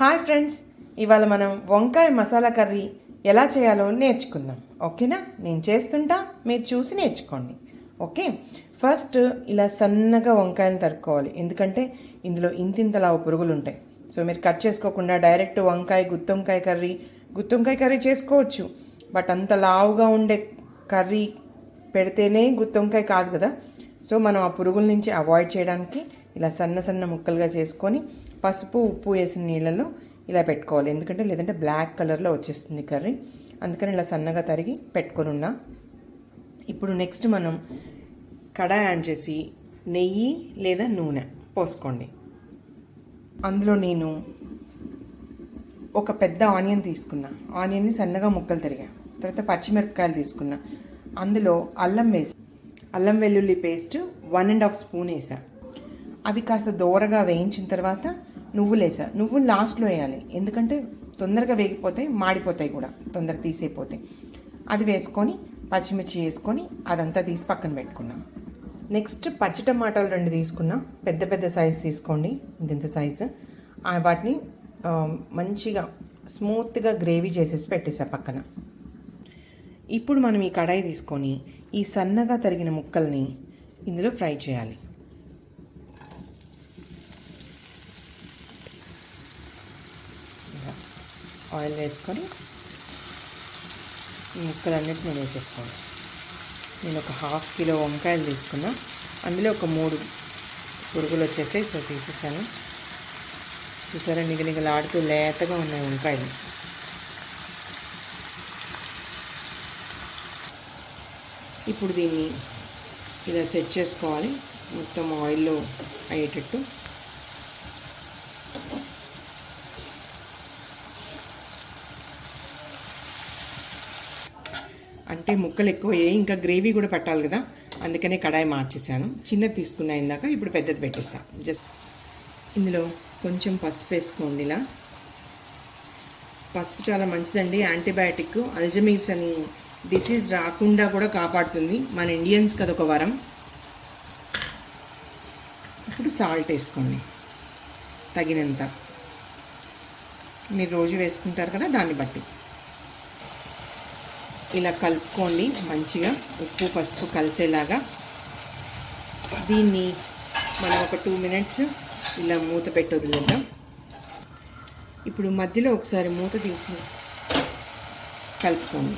Hi friends ఇవాళ మనం వంకాయ మసాలా కర్రీ ఎలా చేయాలో నేర్చుకుందాం. ఓకేనా? నేను చేస్తుంటా మీరు చూసి నేర్చుకోండి. ఓకే? ఫస్ట్ ఇలా సన్నగా వంకాయను తరుక్కోవాలి. ఎందుకంటే ఇందులో ఇంతింతలా పురుగులు ఉంటాయి. సో మీరు కట్ చేసుకోకుండా డైరెక్ట్ వంకాయ గుత్తొంకాయ కర్రీ గుత్తొంకాయ కర్రీ చేసుకోవచ్చు. బట్ అంత లావుగా ఉండే కర్రీ పెడితేనే గుత్తొంకాయ కాదు కదా. సో మనం ఆ పురుగుల నుంచి అవాయిడ్ చేయడానికి ఇలా సన్న సన్న ముక్కలుగా చేసుకొని పసుపు ఉప్పు వేసిన నీళ్ళలో ఇలా పెట్టుకోవాలి. ఎందుకంటే లేదంటే బ్లాక్ కలర్లో వచ్చేస్తుంది కర్రీ. అందుకని ఇలా సన్నగా తరిగి పెట్టుకొని ఉన్నా ఇప్పుడు నెక్స్ట్ మనం కడాయి ఆన్ చేసి నెయ్యి లేదా నూనె పోసుకోండి. అందులో నేను ఒక పెద్ద ఆనియన్ తీసుకున్నా. ఆనియన్ని సన్నగా ముక్కలు తరిగా. తర్వాత పచ్చిమిరపకాయలు తీసుకున్నా. అందులో అల్లం వేసి అల్లం వెల్లుల్లి paste one and half spoon వేసా. అవి కాస్త దోరగా వేయించిన తర్వాత నువ్వులు వేసా నువ్వులు లాస్ట్లో వేయాలి. ఎందుకంటే తొందరగా వేగిపోతాయి మాడిపోతాయి కూడా. తొందర తీసేపోతాయి. అది వేసుకొని పచ్చిమిర్చి వేసుకొని అదంతా తీసి పక్కన పెట్టుకున్నాం. నెక్స్ట్ పచ్చి టమాటాలు రెండు తీసుకున్నా. పెద్ద పెద్ద సైజు తీసుకోండి. ఇంత సైజు. వాటిని మంచిగా స్మూత్గా గ్రేవీ చేసేసి పెట్టేసా పక్కన. ఇప్పుడు మనం ఈ కడాయి తీసుకొని ఈ సన్నగా తరిగిన ముక్కల్ని ఇందులో ఫ్రై చేయాలి. ఆయిల్ వేసుకొని ఈ ముక్కలన్నిటిని వేసేసుకోండి నేను ఒక హాఫ్ కిలో వంకాయలు తీసుకున్నా. అందులో ఒక మూడు పురుగులు వచ్చేసాయి సో తీసేసాను. చూసారా నిగనిగలాడుతూ లేతగా ఉన్నాయి వంకాయలు. ఇప్పుడు దీన్ని ఇలా సెట్ చేసుకోవాలి. మొత్తం ఆయిల్లో అయ్యేటట్టు. అంటే ముక్కలు ఎక్కువ అయ్యాయి ఇంకా గ్రేవీ కూడా పెట్టాలి కదా. అందుకనే కడాయి మార్చేసాను చిన్నది తీసుకున్నా ఇందాక ఇప్పుడు పెద్దది పెట్టేసాను జస్ట్ ఇందులో కొంచెం పసుపు వేసుకోండి ఇలా. పసుపు చాలా మంచిదండి. యాంటీబయాటిక్ అల్జమీర్స్ అని డిసీజ్ రాకుండా కూడా కాపాడుతుంది. మన ఇండియన్స్ కదా ఒక వరం. ఇప్పుడు సాల్ట్ వేసుకోండి. తగినంత. మీరు రోజు వేసుకుంటారు కదా దాన్ని బట్టి. ఇలా కలుపుకోండి. మంచిగా ఉప్పు పసుపు కలిసేలాగా. దీన్ని మనం ఒక టూ మినిట్స్ ఇలా మూత పెట్టి వదిలేద్దాం ఇప్పుడు మధ్యలో ఒకసారి మూత తీసి కలుపుకోండి.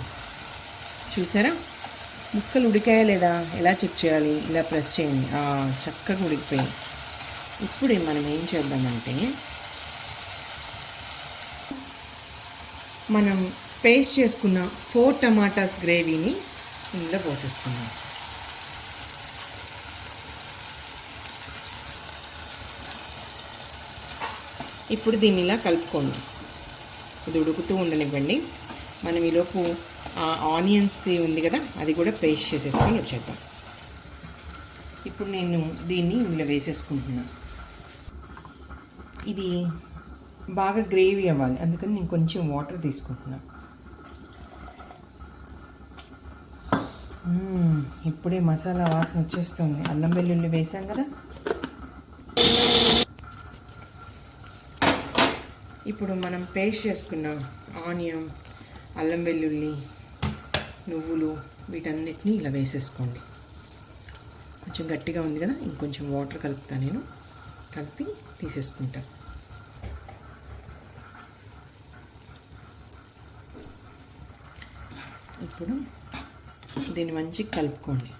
చూసారా? ముక్కలు ఉడికాయా లేదా? ఎలా చెక్ చేయాలి? ఇలా ప్రెస్ చేయండి. చక్కగా ఉడికిపోయాయి. ఇప్పుడు మనం ఏం చేద్దామంటే మనం పేస్ట్ చేసుకున్న ఫోర్ టమాటాస్ గ్రేవీని ఇందులో పోసేసుకున్నాం ఇప్పుడు దీన్ని ఇలా కలుపుకోండి ఇది ఉడుకుతూ ఉండనివ్వండి. మనం ఈలోపు ఆ ఆనియన్స్ది ఉంది కదా అది కూడా పేస్ట్ చేసేసుకొని వచ్చేద్దాం. ఇప్పుడు నేను దీన్ని ఇందులో వేసేసుకుంటున్నాను ఇది బాగా గ్రేవీ అవ్వాలి అందుకని నేను కొంచెం వాటర్ తీసుకుంటున్నాను ఇప్పుడే మసాలా వాసన వచ్చేస్తుంది. అల్లం వెల్లుల్లి వేసాం కదా? ఇప్పుడు మనం పేస్ట్ చేసుకున్న ఆనియన్ అల్లం వెల్లుల్లి నువ్వులు వీటన్నిటిని ఇలా వేసేసుకోండి. కొంచెం గట్టిగా ఉంది కదా? ఇంకొంచెం వాటర్ కలుపుతా నేను. కలిపి తీసేసుకుంటాను ఇప్పుడు దీన్ని మంచిగా కలుపుకోండి.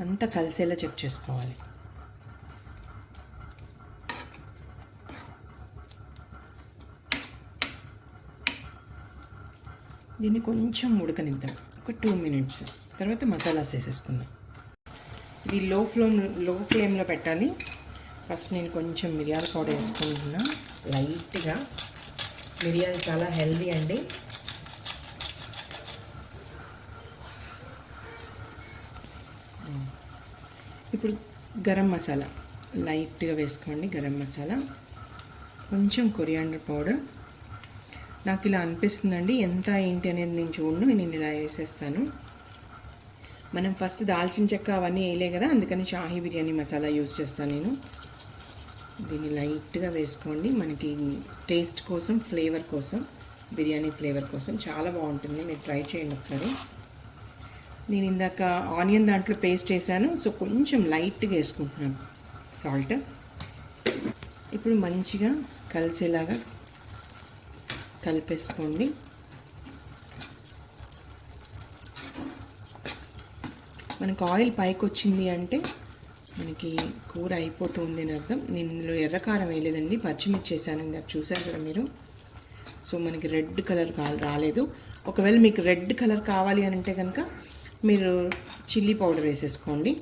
అంతా కలిసేలా చెక్ చేసుకోవాలి. దీన్ని కొంచెం ఉడకనిద్దాం. ఒక టూ మినిట్స్. తర్వాత మసాలాస్ వేసేసుకుందాం. ఇది లో ఫ్లేమ్లో ఫ్లేమ్లో పెట్టాలి. ఫస్ట్ నేను కొంచెం మిరియాల పౌడర్ వేసుకుంటున్నా. లైట్గా. మిరియాలు చాలా హెల్దీ అండి. ఇప్పుడు గరం మసాలా. లైట్గా వేసుకోండి గరం మసాలా. కొంచెం కొరియాండర్ పౌడర్. నాకు ఇలా అనిపిస్తుందండి. ఎంత ఏంటి అనేది నేను చూడను. నేను ఇలా వేసేస్తాను. మనం ఫస్ట్ దాల్చిన చెక్క అవన్నీ వేయలే కదా అందుకని షాహీ బిర్యానీ మసాలా యూజ్ చేస్తాను నేను. దీన్ని లైట్గా వేసుకోండి. మనకి టేస్ట్ కోసం ఫ్లేవర్ కోసం బిర్యానీ ఫ్లేవర్ కోసం చాలా బాగుంటుంది. మీరు ట్రై చేయండి ఒకసారి. నేను ఇందాక ఆనియన్ దాంట్లో పేస్ట్ చేశాను సో కొంచెం లైట్గా వేసుకుంటున్నాను. సాల్ట్. ఇప్పుడు మంచిగా కలిసేలాగా కలిపేసుకోండి. మనకు ఆయిల్ పైకి వచ్చింది అంటే మనకి కూర అయిపోతుంది అని అర్థం. నేను ఇందులో ఎర్రకారం వేయలేదండి పచ్చిమిర్చి వేసాను ఇందాక చూసారు కదా మీరు. సో మనకి రెడ్ కలర్ కా- రాలేదు. ఒకవేళ మీకు రెడ్ కలర్ కావాలి అని అంటే కనుక మీరు చిల్లీ పౌడర్ వేసేసుకోండి.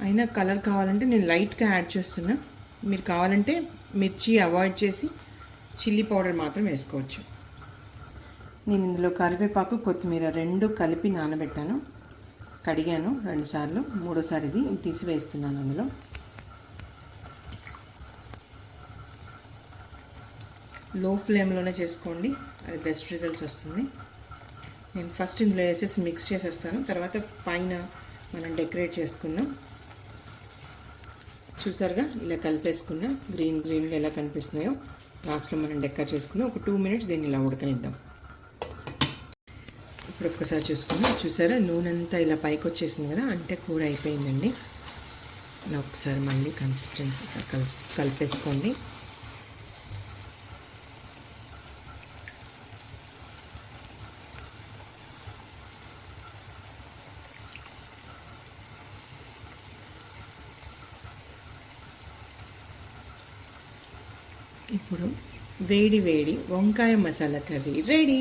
అయినా కలర్ కావాలంటే నేను లైట్గా యాడ్ చేస్తున్నా. మీరు కావాలంటే మిర్చి అవాయిడ్ చేసి చిల్లీ పౌడర్ మాత్రం వేసుకోవచ్చు. నేను ఇందులో కరివేపాకు కొత్తిమీర రెండు కలిపి నానబెట్టాను. కడిగాను రెండుసార్లు మూడోసారి ఇది తీసి వేస్తున్నాను అందులో. లో ఫ్లేమ్లోనే చేసుకోండి. అది బెస్ట్ రిజల్ట్స్ వస్తుంది. నేను ఫస్ట్ ఇందులో వేసేసి మిక్స్ చేసేస్తాను. తర్వాత పైన మనం డెకరేట్ చేసుకుందాం. చూసారుగా? ఇలా కలిపేసుకున్న గ్రీన్ గ్రీన్గా ఎలా కనిపిస్తున్నాయో. లాస్ట్లో మనం డెక్కర్ చేసుకుందాం. ఒక టూ మినిట్స్ దీన్ని ఇలా ఉడకనిద్దాం. ఇప్పుడు ఒక్కసారి చూసుకుందాం. చూసారా? నూనె అంతా ఇలా పైకి వచ్చేసింది కదా? అంటే కూర అయిపోయిందండి. ఇలా ఒకసారి మళ్ళీ కన్సిస్టెన్సీ కలిసి కలిపేసుకోండి. ఇప్పుడు వేడి వేడి వంకాయ మసాలా కర్రీ. రెడీ